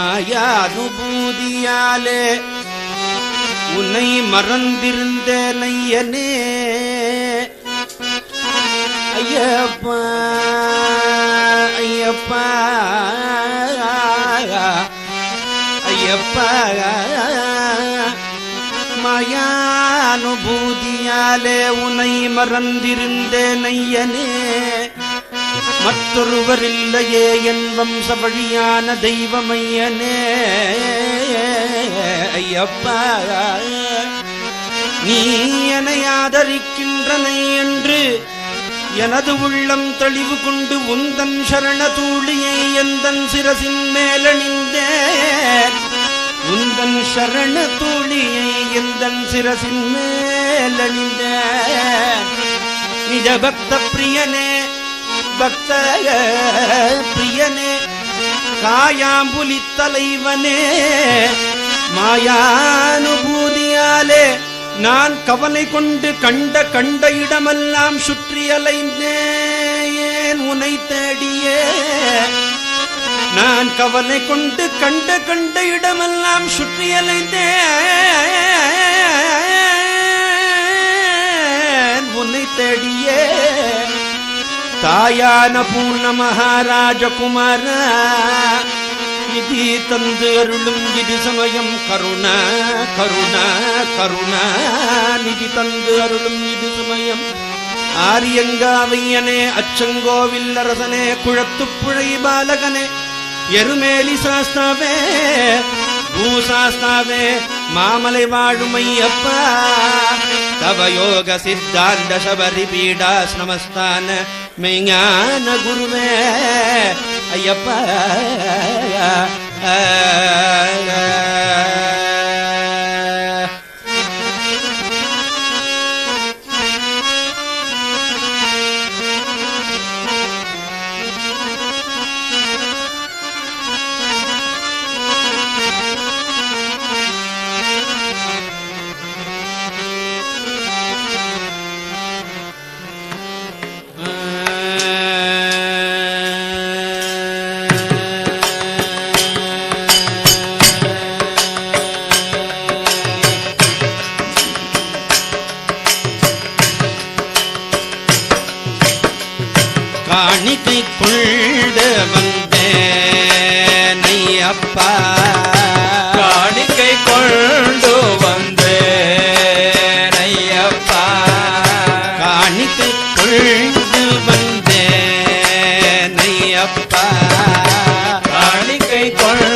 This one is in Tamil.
ஆய அனுபூதியாலே உன்னை மறந்திருந்த நையனே ஐயப்பா ஐயப்பா ஐயப்பா. மாயானுபூதியாலே உன்னை மறந்திருந்த நையனே மற்றொருவரில்லையே என் வம்ச வழியான தெய்வமையனே. ஐயப்பா நீ என ஆதரிக்கின்றனை என்று எனது உள்ளம் தெளிவு கொண்டு உந்தன் சரண தூளியை எந்தன் சிரசின் மேலணிந்தேன் உந்தன் சரண தூளியை எந்தன் சிரசின் மேலணிந்தேன் நிஜ பக்த பிரியனே பக்த பிரியனே காயாம்புலி தலைவனே மாயானுபூதியாலே நான் கவலை கொண்டு கண்ட கண்ட இடமெல்லாம் சுற்றி அலைந்தேன் உனை தேடியே. நான் கவலை கொண்டு கண்ட கண்ட இடமெல்லாம் சுற்றி அலைந்தேன் தாயான பூர்ண மகாராஜகுமார நிதி தந்து அருளும் இது சமயம் கருண கருண கருண நிதி தந்து அருளும் இது சமயம். ஆரியங்காவையனே அச்சங்கோவில் அரசனே குழத்துப்புழை பாலகனே எருமேலி சாஸ்தாவே பூசாஸ்தாவே மாமலை வாழுமை அப்பா வாழுமையப்பா தவயோக சித்தாந்த சபரி காணிக்கை கொள்த வந்தேன் ஐயப்பா. காணிக்கை கொண்டு வந்தேன் ஐயப்பா. காணிக்கை கொள்து வந்தேன் ஐயப்பா. காணிக்கை கொள்